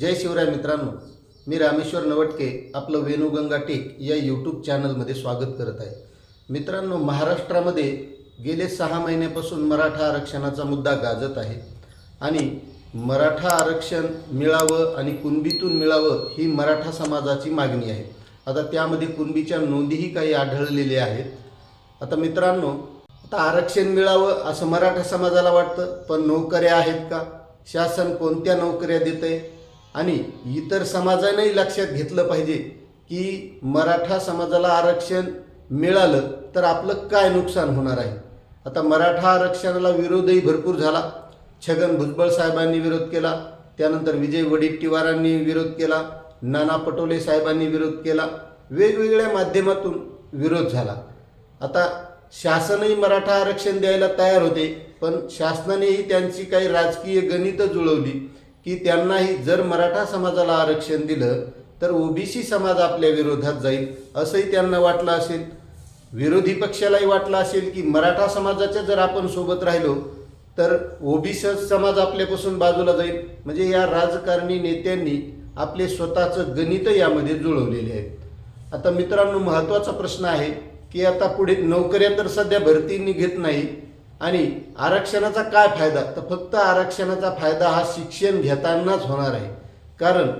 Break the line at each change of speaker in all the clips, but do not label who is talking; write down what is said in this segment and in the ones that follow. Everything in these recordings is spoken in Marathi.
जय शिवराय मित्रांनो मी रामेश्वर नवटके आपलं वेणुगंगा टेक या यूट्यूब चॅनलमध्ये स्वागत करत आहे. मित्रांनो महाराष्ट्रामध्ये गेले सहा महिन्यापासून मराठा आरक्षणाचा मुद्दा गाजत आहे आणि मराठा आरक्षण मिळावं आणि कुणबीतून मिळावं ही मराठा समाजाची मागणी आहे. आता त्यामध्ये कुणबीच्या नोंदीही काही आढळलेल्या आहेत. आता मित्रांनो आता आरक्षण मिळावं असं मराठा समाजाला वाटतं पण नोकऱ्या आहेत का? शासन कोणत्या नोकऱ्या देतं आहे आणि इतर समाजानेही लक्षात घेतलं पाहिजे की मराठा समाजाला आरक्षण मिळालं तर आपलं काय नुकसान होणार आहे? आता मराठा आरक्षणाला विरोधही भरपूर झाला. छगन भुजबळ साहेबांनी विरोध केला. त्यानंतर विजय वडेट्टीवारांनी विरोध केला. नाना पटोले साहेबांनी विरोध केला. वेगवेगळ्या माध्यमातून विरोध झाला. आता शासनही मराठा आरक्षण द्यायला तयार होते पण शासनानेही त्यांची काही राजकीय गणितं जुळवली. की त्यांनाही जर मराठा समाजाला आरक्षण दिलं तर ओबीसी समाज आपल्या विरोधात जाईल असंही त्यांना वाटलं असेल. विरोधी पक्षालाही वाटलं असेल की मराठा समाजाच्या जर आपण सोबत राहिलो तर ओबीसी समाज आपल्यापासून बाजूला जाईल. म्हणजे या राजकारणी नेत्यांनी आपले स्वतःचं गणित यामध्ये जुळवलेले आहेत आता मित्रांनो महत्त्वाचा प्रश्न आहे की आता पुढे नोकऱ्या तर सध्या भरती निघत नाही आणि आरक्षणाचा काय फायदा? तर फक्त आरक्षणाचा फायदा हा शिक्षण घेतानाच होणार आहे. कारण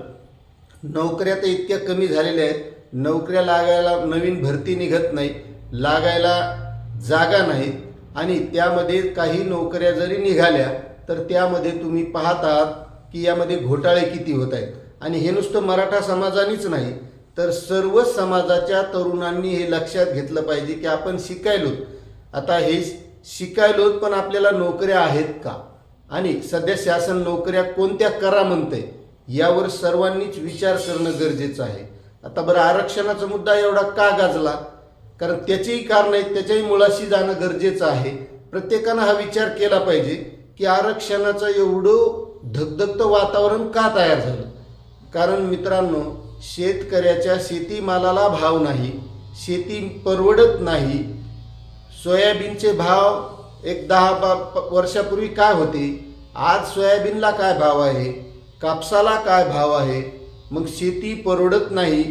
नोकऱ्या तर इतक्या कमी झालेल्या आहेत. नोकऱ्या लागायला नवीन भरती निघत नाही लागायला जागा नाहीत. आणि त्यामध्ये काही नोकऱ्या जरी निघाल्या तर त्यामध्ये तुम्ही पाहतात की यामध्ये घोटाळे किती होत आहेत. आणि हे नुसतं मराठा समाजानेच नाही तर सर्व समाजाच्या तरुणांनी हे लक्षात घेतलं पाहिजे की आपण शिकायलो आता हे शिकायलो पण आपल्याला नोकऱ्या आहेत का? आणि सध्या शासन नोकऱ्या कोणत्या करा म्हणते यावर सर्वांनीच विचार करणं गरजेचं आहे. आता बरं आरक्षणाचा मुद्दा एवढा का गाजला? कारण त्याचेही कारण आहेत त्याच्याही मुळाशी जाणं गरजेचं आहे. प्रत्येकानं हा विचार केला पाहिजे की आरक्षणाचं एवढं धगधगतं वातावरण का तयार झालं? कारण मित्रांनो शेतकऱ्याच्या शेतीमालाला भाव नाही शेती परवडत नाही सोयाबीनचे भाव एक दहा बा प- वर्षापूर्वी काय होते? आज सोयाबीनला काय भाव आहे? कापसाला काय भाव आहे? मग शेती परवडत नाही.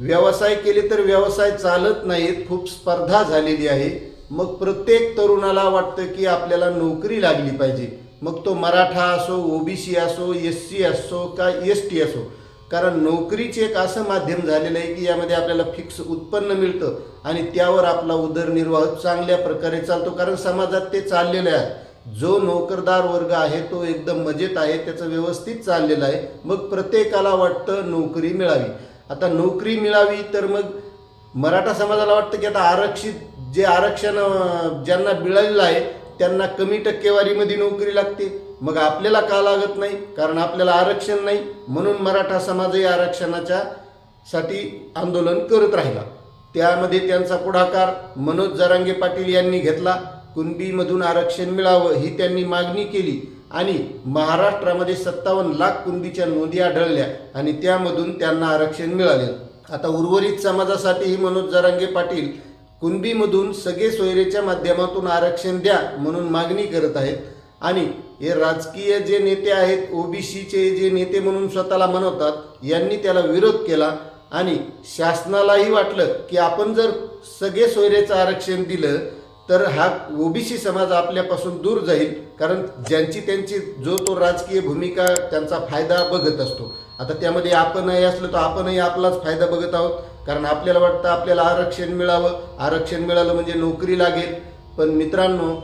व्यवसाय केले तर व्यवसाय चालत नाहीत. खूप स्पर्धा झालेली आहे. मग प्रत्येक तरुणाला वाटतं की आपल्याला नोकरी लागली पाहिजे. मग तो मराठा असो ओबीसी असो एस सी असो का एस टी असो कारण नोकरीचे एक असं माध्यम झालेलं आहे की यामध्ये आपल्याला फिक्स उत्पन्न मिळतं आणि त्यावर आपला उदरनिर्वाह चांगल्या प्रकारे चालतो. कारण समाजात ते चाललेलं आहे. जो नोकरदार वर्ग आहे तो एकदम मजेत आहे त्याचं व्यवस्थित चाललेलं आहे. मग प्रत्येकाला वाटतं नोकरी मिळावी. आता नोकरी मिळावी तर मग मराठा समाजाला वाटतं की आता आरक्षित जे आरक्षण ज्यांना मिळालेलं आहे त्यांना कमी टक्केवारीमध्ये नोकरी लागते. मग आपल्याला का लागत नाही? कारण आपल्याला आरक्षण नाही. म्हणून मराठा समाजही आरक्षणाच्या साठी आंदोलन करत राहिला. त्यामध्ये त्यांचा पुढाकार मनोज जरांगे पाटील यांनी घेतला. कुणबीमधून आरक्षण मिळावं ही त्यांनी मागणी केली. आणि महाराष्ट्रामध्ये सत्तावन्न लाख कुणबीच्या नोंदी आढळल्या आणि त्यामधून त्यांना आरक्षण मिळाले. आता उर्वरित समाजासाठीही मनोज जरांगे पाटील कुणबीमधून सगळे सोयरेच्या माध्यमातून आरक्षण द्या म्हणून मागणी करत आहेत. आणि हे राजकीय जे नेते आहेत ओबीसीचे जे नेते म्हणून स्वतःला म्हणवतात यांनी त्याला विरोध केला आणि शासनालाही वाटलं की आपण जर सगळे सोयरेचं आरक्षण दिलं तर हा ओबीसी समाज आपल्यापासून दूर जाईल. कारण ज्यांची त्यांची जो तो राजकीय भूमिका त्यांचा फायदा बघत असतो. आता त्यामध्ये आपणही असलो तर आपणही आपलाच फायदा बघत आहोत. कारण आपल्याला वाटतं आपल्याला आरक्षण मिळावं. आरक्षण मिळालं म्हणजे नोकरी लागेल. पण मित्रांनो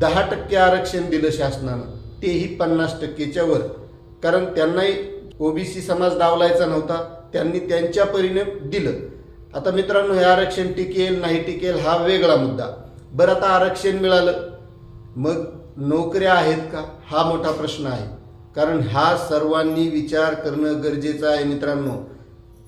दहा टक्के आरक्षण दिलं शासनानं तेही पन्नास टक्केच्या वर. कारण त्यांनाही ओबीसी समाज डावलायचा नव्हता त्यांनी त्यांच्या परीने दिलं. आता मित्रांनो हे आरक्षण टिकेल नाही टिकेल हा वेगळा मुद्दा. बरं आता आरक्षण मिळालं. मग नोकऱ्या आहेत का? हा मोठा प्रश्न आहे. कारण हा सर्वांनी विचार करणं गरजेचं आहे मित्रांनो.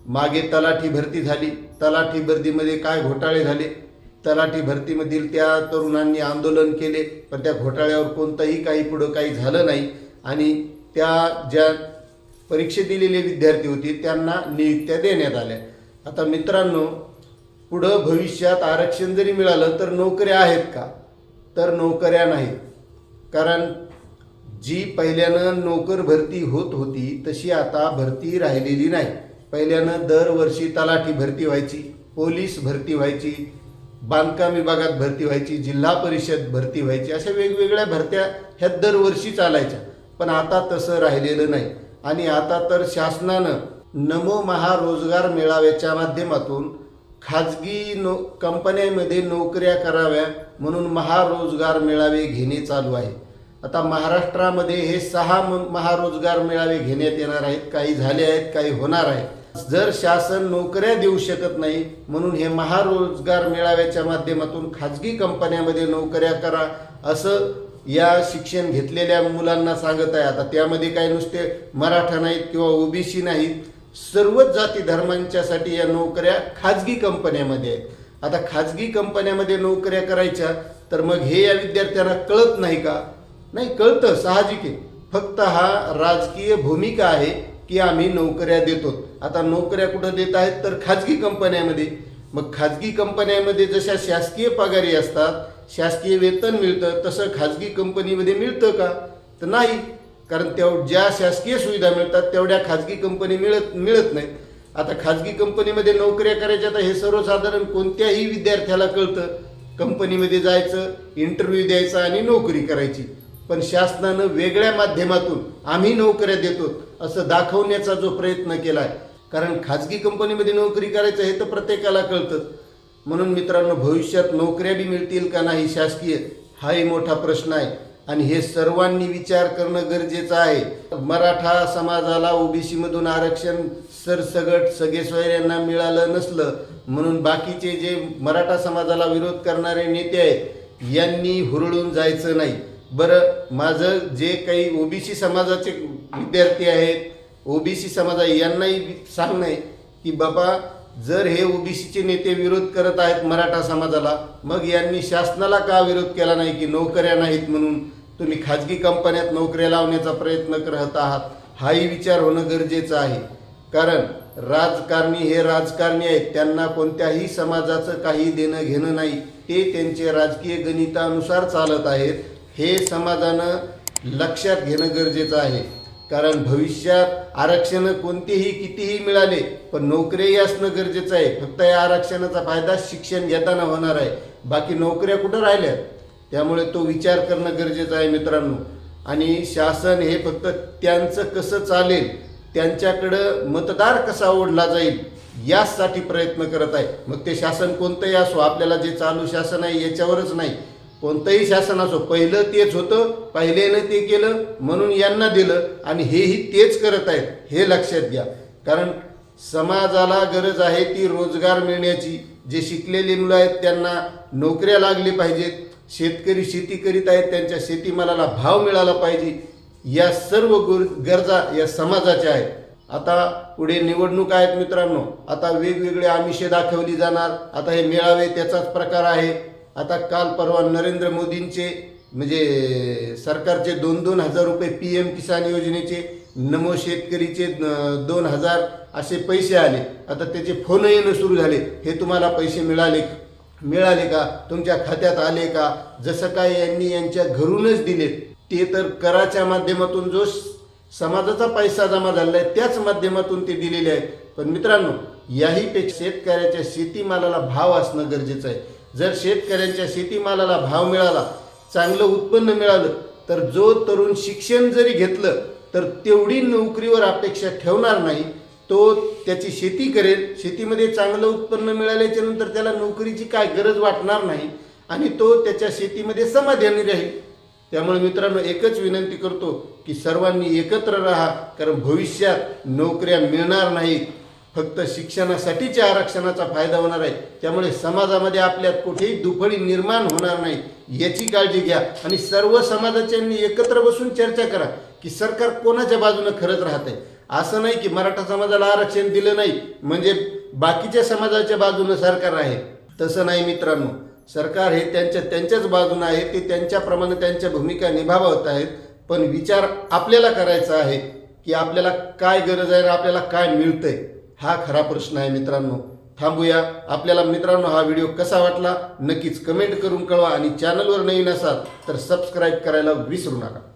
मागे तलाठी भरती झाली. तलाठी भरतीमध्ये काय घोटाळे झाले? तलाठी भरतीमधील त्या तरुणांनी आंदोलन केले पण त्या घोटाळ्यावर कोणतंही काही पुढं काही झालं नाही. आणि त्या ज्या परीक्षा दिलेले विद्यार्थी होते त्यांना नियुक्त्या देण्यात आल्या. आता मित्रांनो पुढं भविष्यात आरक्षण जरी मिळालं तर नोकऱ्या आहेत का? तर नोकऱ्या नाहीत. कारण जी पहिल्यानं नोकर भरती होत होती तशी आता भरती राहिलेली नाही. पहिल्यानं दरवर्षी तलाठी भरती व्हायची पोलीस भरती व्हायची बांधकाम विभागात भरती व्हायची जिल्हा परिषद भरती व्हायची अशा वेगवेगळ्या भरत्या ह्या दरवर्षी चालायच्या. पण आता तसं राहिलेलं नाही. आणि आता तर शासनानं नमो महारोजगार मेळाव्याच्या माध्यमातून खाजगी नो कंपन्यांमध्ये नोकऱ्या कराव्या म्हणून महारोजगार मेळावे घेणे चालू आहे. आता महाराष्ट्रामध्ये हे सहा महारोजगार मेळावे घेण्यात येणार आहेत काही झाले आहेत काही होणार आहेत. जर शासन नोकऱ्या देऊ शकत नाही म्हणून हे महारोजगार मेळाव्याच्या माध्यमातून खाजगी कंपन्यामध्ये नोकऱ्या करा असं या शिक्षण घेतलेल्या मुलांना सांगत आहे. आता त्यामध्ये काही नुसते मराठा नाहीत किंवा ओबीसी नाहीत सर्वच जाती धर्मांच्यासाठी या नोकऱ्या खाजगी कंपन्यामध्ये आहेत. आता खाजगी कंपन्यामध्ये नोकऱ्या करायच्या तर मग हे या विद्यार्थ्यांना कळत नाही का? नाही कळतं साहजिक आहे. फक्त हा राजकीय भूमिका आहे की आम्ही नोकऱ्या देतो. आता नोकऱ्या कुठं देत आहेत? तर खाजगी कंपन्यामध्ये. मग खाजगी कंपन्यामध्ये जशा शासकीय पगारी असतात शासकीय वेतन मिळतं तसं खाजगी कंपनीमध्ये मिळतं का? तर नाही. कारण तेव ज्या शासकीय सुविधा मिळतात तेवढ्या खाजगी कंपनी मिळत मिळत नाहीत. आता खाजगी कंपनीमध्ये नोकऱ्या करायच्या तर हे सर्वसाधारण कोणत्याही विद्यार्थ्याला कळतं. कंपनीमध्ये जायचं इंटरव्ह्यू द्यायचा आणि नोकरी करायची. पण शासनानं वेगळ्या माध्यमातून आम्ही नोकऱ्या देतो असं दाखवण्याचा जो प्रयत्न केला आहे कारण खाजगी कंपनीमध्ये नोकरी करायचं हे तर प्रत्येकाला कळतं. म्हणून मित्रांनो भविष्यात नोकऱ्या बी मिळतील का नाही शासकीय हाही मोठा प्रश्न आहे. आणि हे सर्वांनी विचार करणं गरजेचं आहे. मराठा समाजाला ओबीसीमधून आरक्षण सरसगट सगळे सोयऱ्यांना मिळालं नसलं म्हणून बाकीचे जे मराठा समाजाला विरोध करणारे नेते आहेत यांनी हुरळून जायचं नाही. बरं माझं जे काही ओबीसी समाजाचे विद्यार्थी आहेत ओबीसी समाज आहे यांनाही सांगणं आहे की बाबा जर हे ओबीसीचे नेते विरोध करत आहेत मराठा समाजाला मग यांनी शासनाला का विरोध केला नाही की नोकऱ्या नाहीत म्हणून तुम्ही खाजगी कंपन्यात नोकऱ्या लावण्याचा प्रयत्न करत आहात? हाही विचार होणं गरजेचं आहे. कारण राजकारणी हे राजकारणी आहेत त्यांना कोणत्याही समाजाचं काही देणं घेणं नाही. ते त्यांचे राजकीय गणितानुसार चालत आहेत. हे समाजानं लक्षात घेणं गरजेचं आहे. कारण भविष्यात आरक्षण कोणतेही कितीही मिळाले पण नोकऱ्याही असणं गरजेचं आहे. फक्त या आरक्षणाचा फायदा शिक्षण घेताना होणार आहे. बाकी नोकऱ्या कुठं राहिल्या? त्यामुळे तो विचार करणं गरजेचं आहे मित्रांनो. आणि शासन हे फक्त त्यांचं कसं चालेल त्यांच्याकडं मतदार कसा ओढला जाईल यासाठी प्रयत्न करत आहे. मग ते शासन कोणतंही असो आपल्याला जे चालू शासन आहे याच्यावरच नाही. कोणतंही शासन असो पहिलं तेच होतं पहिल्यानं ते केलं म्हणून यांना दिलं आणि हेही तेच करत आहेत हे लक्षात घ्या. कारण समाजाला गरज आहे ती रोजगार मिळण्याची. जे शिकलेली मुलं आहेत त्यांना नोकऱ्या लागली पाहिजेत. शेतकरी शेती करीत आहेत त्यांच्या शेतीमालाला भाव मिळाला पाहिजे. या सर्व गुर गरजा या समाजाच्या आहेत. आता पुढे निवडणूक आहेत मित्रांनो. आता वेगवेगळे आमिषे दाखवली जाणार. आता हे मेळावे त्याचाच प्रकार आहे. आता काल परवा नरेंद्र मोदींचे म्हणजे सरकारचे दोन दोन हजार रुपये पी एम किसान योजनेचे नमो शेतकरीचे दोन हजार असे पैसे आले. आता त्याचे फोन येणं सुरू झाले. हे तुम्हाला पैसे मिळाले मिळाले का? तुमच्या खात्यात आले का? जसं काय यांनी यांच्या घरूनच दिले ते तर कराच्या माध्यमातून जो समाजाचा पैसा जमा झालेला आहे त्याच माध्यमातून ते दिलेले आहे पण मित्रांनो याही पेक्षा शेतकऱ्याच्या शेतीमालाला भाव असणं गरजेचं आहे. जर शेतकऱ्यांच्या शेतीमालाला भाव मिळाला चांगलं उत्पन्न मिळालं तर जो तरुण शिक्षण जरी घेतलं तर तेवढी नोकरीवर अपेक्षा ठेवणार नाही. तो त्याची शेती करेल शेतीमध्ये चांगलं उत्पन्न मिळाल्याच्या नंतर त्याला नोकरीची काय गरज वाटणार नाही आणि तो त्याच्या शेतीमध्ये समाधानी राहील. त्यामुळे मित्रांनो एकच विनंती करतो की सर्वांनी एकत्र राहा कारण भविष्यात नोकऱ्या मिळणार नाहीत. फक्त शिक्षणासाठीच्या आरक्षणाचा फायदा होणार आहे. त्यामुळे समाजामध्ये आपल्यात कुठेही दुफळी निर्माण होणार नाही. याची काळजी घ्या आणि सर्व समाजाच्यांनी एकत्र बसून चर्चा करा की सरकार कोणाच्या बाजूने खरंच राहत आहे असं नाही की मराठा समाजाला आरक्षण दिलं नाही म्हणजे बाकीच्या समाजाच्या बाजूने सरकार आहे. तसं नाही मित्रांनो. सरकार हे त्यांच्या त्यांच्याच बाजूने आहे ते त्यांच्याप्रमाणे त्यांच्या भूमिका निभावत आहेत. पण विचार आपल्याला करायचा आहे की आपल्याला काय गरज आहे आपल्याला काय मिळतंय. हा खरा प्रश्न आहे मित्रांनो. थांबूया. आपल्याला मित्रांनो हा व्हिडिओ कसा वाटला? नक्कीच कमेंट करून कळवा आणि चॅनलवर नवीन असाल तर सबस्क्राईब करायला विसरू नका.